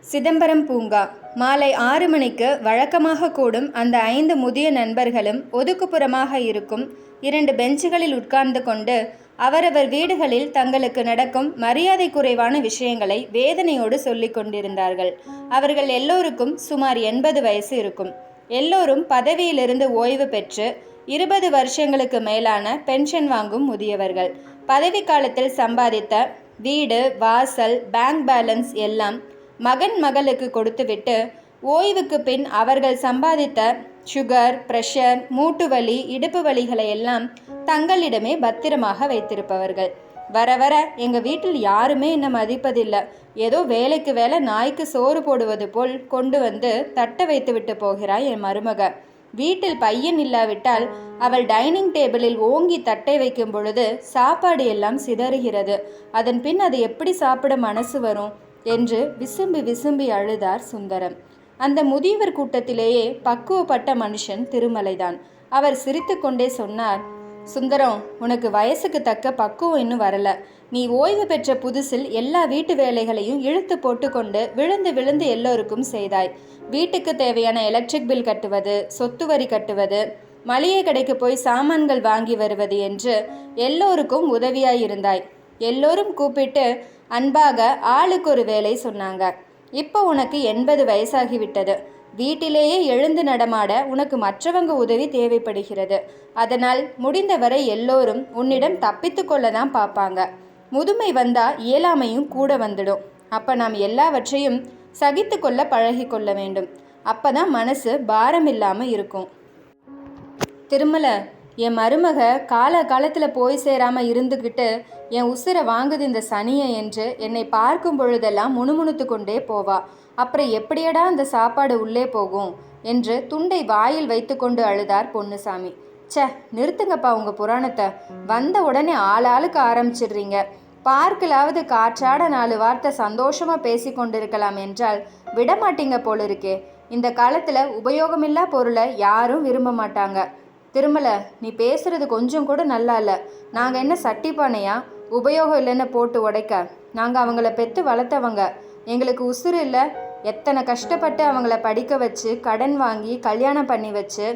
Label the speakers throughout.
Speaker 1: சிதம்பரம் பூங்கா. மாலை ஆறு மணிக்கு வழக்கமாக கூடும் அந்த ஐந்து முதிய நண்பர்களும் ஒதுக்குப்புறமாக இருக்கும். இரண்டு பெஞ்சுகளில் உட்கார்ந்து கொண்டு அவரவர் வீடுகளில் தங்களுக்கு நடக்கும் மரியாதை குறைவான விஷயங்களை வேதனையோடு சொல்லிக் கொண்டிருந்தார்கள். அவர்கள் எல்லோருக்கும் சுமார் எண்பது வயசு இருக்கும். எல்லோரும் பதவியிலிருந்து ஓய்வு பெற்று இருபது வருஷங்களுக்கு மேலான பென்ஷன் வாங்கும் முதியவர்கள். பதவி காலத்தில் சம்பாதித்த வீடு வாசல் பேங்க் பேலன்ஸ் எல்லாம் மகன் மகளுக்கு கொடுத்துவிட்டு ஓய்வுக்கு பின் அவர்கள் சம்பாதித்த சுகர் பிரஷர் மூட்டு வலி இடுப்பு வலிகளை எல்லாம் தங்களிடமே பத்திரமாக வைத்திருப்பவர்கள். வர வர எங்கள் வீட்டில் யாருமே என்ன மதிப்பதில்லை. ஏதோ வேலைக்கு வேலை நாய்க்கு சோறு போடுவது போல் கொண்டு வந்து தட்ட வைத்து விட்டு போகிறாய் என் மருமக. வீட்டில் பையன் இல்லாவிட்டால் அவள் டைனிங் டேபிளில் ஓங்கி தட்டை வைக்கும் பொழுது சாப்பாடு எல்லாம் சிதறுகிறது. அதன் பின் அது எப்படி சாப்பிட மனசு வரும்? என்று விசும்பி விசும்பி அழுதார் சுந்தரம். அந்த முதியவர் கூட்டத்திலேயே பக்குவப்பட்ட மனுஷன் திருமலைதான். அவர் சிரித்துக்கொண்டே சொன்னார் சுந்தரம் உனக்கு வயசுக்கு தக்க பக்குவம் இன்னும் வரல. நீ ஓய்வு பெற்ற புதுசில் எல்லா வீட்டு வேலைகளையும் இழுத்து போட்டுக்கொண்டு விழுந்து விழுந்து எல்லோருக்கும் செய்தாய். வீட்டுக்கு தேவையான எலக்ட்ரிக் பில் கட்டுவது சொத்து வரி கட்டுவது மளிகை கடைக்கு போய் சாமான்கள் வாங்கி வருவது என்று எல்லோருக்கும் உதவியாயிருந்தாய் எல்லோரும் கூப்பிட்டு அன்பாக ஆளுக்கு ஒரு வேலை சொன்னாங்க. இப்போ உனக்கு எண்பது வயசாகிவிட்டது. வீட்டிலேயே எழுந்து நடமாட உனக்கு மற்றவங்க உதவி தேவைப்படுகிறது. அதனால் முடிந்தவரை எல்லோரும் உன்னிடம் தப்பித்து கொள்ள தான் பார்ப்பாங்க. முதுமை வந்தா இயலாமையும் கூட வந்துடும். அப்போ நாம் எல்லாவற்றையும் சகித்து கொள்ள பழகி கொள்ள வேண்டும். அப்பதான் மனசு பாரம் இல்லாமல் இருக்கும். திருமலை என் மருமக கால காலத்தில் போய் சேராமல் இருந்துக்கிட்டு என் உசுரை வாங்குது இந்த சனியை என்று என்னை பார்க்கும் பொழுதெல்லாம் முணுமுணுத்து கொண்டே போவா. அப்புறம் எப்படியடா அந்த சாப்பாடு உள்ளே போகும் என்று துண்டை வாயில் வைத்துக்கொண்டு அழுதார் பொன்னுசாமி. ச்சே நிறுத்துங்கப்பா உங்கள் புராணத்தை. வந்த உடனே ஆளாளுக்கு ஆரம்பிச்சிடுறீங்க. பார்க்கலாவது காற்றாட நாலு வார்த்தை சந்தோஷமாக பேசி கொண்டிருக்கலாம் என்றால் விடமாட்டீங்க போல இருக்கே இந்த காலத்தில் உபயோகமில்லா பொருளை யாரும் விரும்ப மாட்டாங்க. திருமலை நீ பேசுறது கொஞ்சம் கூட நல்லா இல்லை. நாங்கள் என்ன சட்டி பானையா? உபயோகம் இல்லைன்னு போட்டு உடைக்க. நாங்கள் அவங்கள பெற்று வளர்த்தவங்க. எங்களுக்கு உசுறு இல்லை. எத்தனை கஷ்டப்பட்டு அவங்கள படிக்க வச்சு கடன் வாங்கி கல்யாணம் பண்ணி வச்சு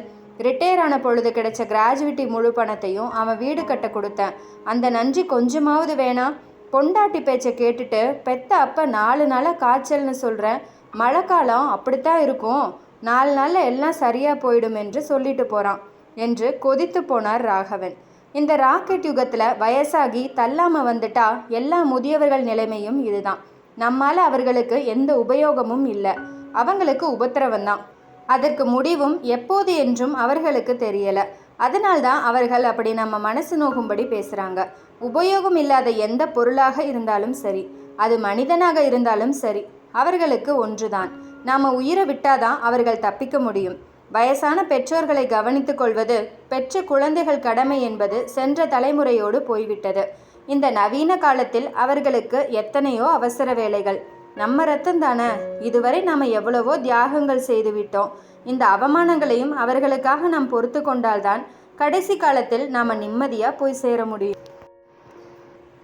Speaker 1: ரிட்டையர் ஆன பொழுது கிடைச்ச கிராஜுவிட்டி முழு பணத்தையும் அவன் வீடு கட்ட கொடுத்தேன். அந்த நன்றி கொஞ்சமாவது வேணாம் பொண்டாட்டி பேச்சை கேட்டுட்டு பெத்த அப்ப நாலு நாளாக காய்ச்சல்னு சொல்கிறேன் மழைக்காலம் அப்படித்தான் இருக்கும். நாலு நாளில் எல்லாம் சரியாக போயிடும் என்று சொல்லிட்டு போகிறான் என்று கொதித்து போனார் ராகவன். இந்த ராக்கெட் யுகத்தில் வயசாகி தள்ளாமல் வந்துட்டா எல்லா முதியவர்கள் நிலைமையும் இதுதான். நம்மால் அவர்களுக்கு எந்த உபயோகமும் இல்லை. அவங்களுக்கு உபத்திரவம்தான் அதற்கு முடிவும் எப்போது என்றும் அவர்களுக்கு தெரியலை. அதனால்தான் அவர்கள் அப்படி நம்ம மனசு நோகும்படி பேசுகிறாங்க உபயோகம் இல்லாத எந்த பொருளாக இருந்தாலும் சரி அது மனிதனாக இருந்தாலும் சரி அவர்களுக்கு ஒன்றுதான். நாம் உயிரை விட்டாதான் அவர்கள் தப்பிக்க முடியும். வயசான பெற்றோர்களை கவனித்துக் கொள்வது பெற்ற குழந்தைகள் கடமை என்பது சென்ற தலைமுறையோடு போய்விட்டது. இந்த நவீன காலத்தில் அவர்களுக்கு எத்தனையோ அவசர வேலைகள். நம்ம ரத்தம் தானே? இதுவரை நாம் எவ்வளவோ தியாகங்கள் செய்துவிட்டோம் இந்த அவமானங்களையும் அவர்களுக்காக நாம் பொறுத்து கொண்டால்தான் கடைசி காலத்தில் நாம் நிம்மதியாக போய் சேர முடியும்.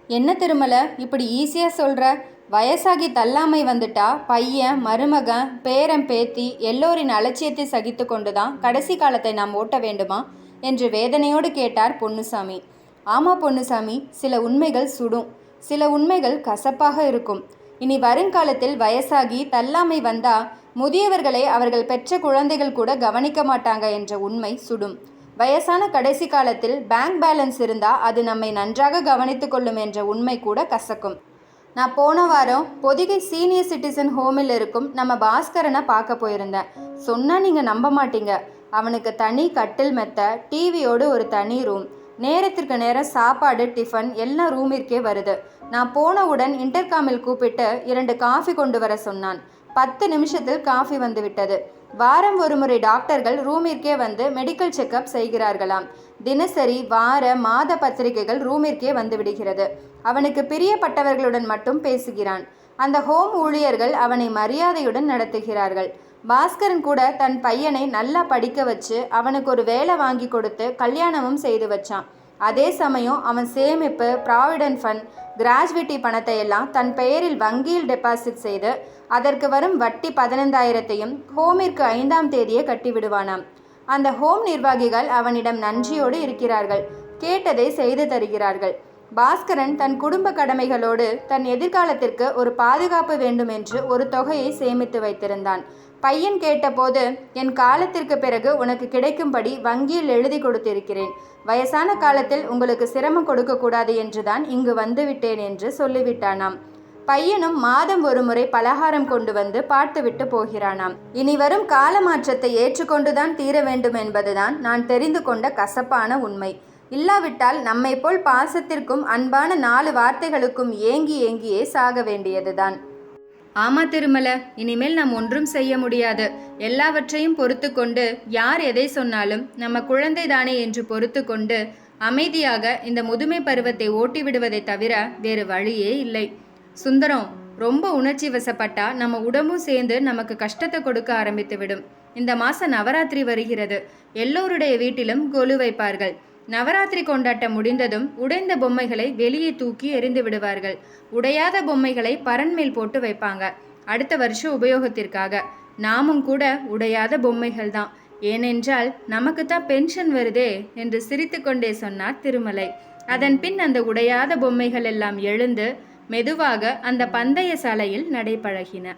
Speaker 1: என்ன திருமலை? இப்படி ஈஸியாக சொல்கிற வயசாகி தள்ளாமை வந்துட்டா பையன் மருமகன் பேரன் பேத்தி எல்லோரின் அலட்சியத்தை சகித்து கொண்டுதான் கடைசி காலத்தை நாம் ஓட்ட வேண்டுமா? என்று வேதனையோடு கேட்டார் பொன்னுசாமி. ஆமா பொன்னுசாமி சில உண்மைகள் சுடும். சில உண்மைகள் கசப்பாக இருக்கும். இனி வருங்காலத்தில் வயசாகி தள்ளாமை வந்தா முதியவர்களை அவர்கள் பெற்ற குழந்தைகள் கூட கவனிக்க மாட்டாங்க என்ற உண்மை சுடும். வயசான கடைசி காலத்தில் பேங்க் பேலன்ஸ் இருந்தால் அது நம்மை நன்றாக கவனித்துக் கொள்ளும் என்ற உண்மை கூட கசக்கும். நான் போன வாரம் பொதிகை சீனியர் சிட்டிசன் ஹோமில் இருக்கும் நம்ம பாஸ்கரனை பார்க்க போயிருந்தேன். சொன்னால் நீங்கள் நம்ப மாட்டீங்க. அவனுக்கு தனி கட்டில் மெத்த டிவியோடு ஒரு தனி ரூம் நேரத்திற்கு நேரம் சாப்பாடு டிஃபன் எல்லாம் ரூமிற்கே வருது. நான் போனவுடன் இன்டர்காமில் கூப்பிட்டு இரண்டு காஃபி கொண்டு வர சொன்னான். பத்து நிமிஷத்தில் காஃபி வந்து விட்டது. வாரம் ஒரு முறை டாக்டர்கள் ரூமிற்கே வந்து மெடிக்கல் செக்கப் செய்கிறார்களாம். தினசரி வார மாத பத்திரிகைகள் ரூமிற்கே வந்து விடுகிறது. அவனுக்கு பிரியப்பட்டவர்களுடன் மட்டும் பேசுகிறான். அந்த ஹோம் ஊழியர்கள் அவனை மரியாதையுடன் நடத்துகிறார்கள். பாஸ்கரன் கூட தன் பையனை நல்லா படிக்க வச்சு அவனுக்கு ஒரு வேலை வாங்கி கொடுத்து கல்யாணமும் செய்து வச்சான். அதே சமயம் அவன் சேமிப்பு ப்ராவிடன்ட் ஃபண்ட் கிராஜுவிட்டி பணத்தை எல்லாம் தன் பெயரில் வங்கியில் டெபாசிட் செய்து அதற்கு வரும் வட்டி பதினைந்தாயிரத்தையும் ஹோமிற்கு ஐந்தாம் தேதியே கட்டிவிடுவானாம். அந்த ஹோம் நிர்வாகிகள் அவனிடம் நன்றியோடு இருக்கிறார்கள். கேட்டதை செய்து தருகிறார்கள். பாஸ்கரன் தன் குடும்ப கடமைகளோடு தன் எதிர்காலத்திற்கு ஒரு பாதுகாப்பு வேண்டும் என்று ஒரு தொகையை சேமித்து வைத்திருந்தான். பையன் கேட்டபோது என் காலத்திற்கு பிறகு உனக்கு கிடைக்கும்படி வங்கியில் எழுதி கொடுத்திருக்கிறேன். வயசான காலத்தில் உங்களுக்கு சிரமம் கொடுக்கக்கூடாது என்றுதான் இங்கு வந்துவிட்டேன் என்று சொல்லிவிட்டானாம். பையனும் மாதம் ஒரு முறை பலகாரம் கொண்டு வந்து பார்த்துவிட்டு போகிறானாம். இனி வரும் கால மாற்றத்தை ஏற்றுக்கொண்டுதான் தீர வேண்டும் என்பதுதான் நான் தெரிந்து கொண்ட கசப்பான உண்மை. இல்லாவிட்டால் நம்மை போல் பாசத்திற்கும் அன்பான நாலு வார்த்தைகளுக்கும் ஏங்கி ஏங்கியே சாக வேண்டியதுதான். ஆமா திருமல இனிமேல் நாம் ஒன்றும் செய்ய முடியாது. எல்லாவற்றையும் பொறுத்து கொண்டு யார் எதை சொன்னாலும் நம்ம குழந்தை தானே என்று பொறுத்து கொண்டு அமைதியாக இந்த முதுமை பருவத்தை ஓட்டி விடுவதை தவிர வேறு வழியே இல்லை. சுந்தரம் ரொம்ப உணர்ச்சி வசப்பட்டா நம்ம உடம்பும் சேர்ந்து நமக்கு கஷ்டத்தை கொடுக்க ஆரம்பித்து விடும். இந்த மாசம் நவராத்திரி வருகிறது. எல்லோருடைய வீட்டிலும் கொலு வைப்பார்கள். நவராத்திரி கொண்டாட்டம் முடிந்ததும் உடைந்த பொம்மைகளை வெளியே தூக்கி எறிந்து விடுவார்கள். உடையாத பொம்மைகளை பரண்மேல் போட்டு வைப்பாங்க. அடுத்த வருஷம் உபயோகத்திற்காக. நாமும் கூட உடையாத பொம்மைகள் தான். ஏனென்றால் நமக்கு தான் பென்ஷன் வருதே என்று சிரித்துக்கொண்டே சொன்னார் திருமலை. அதன் பின் அந்த உடையாத பொம்மைகள் எல்லாம் எழுந்து மெதுவாக அந்த பந்தய சாலையில் நடைபழகின.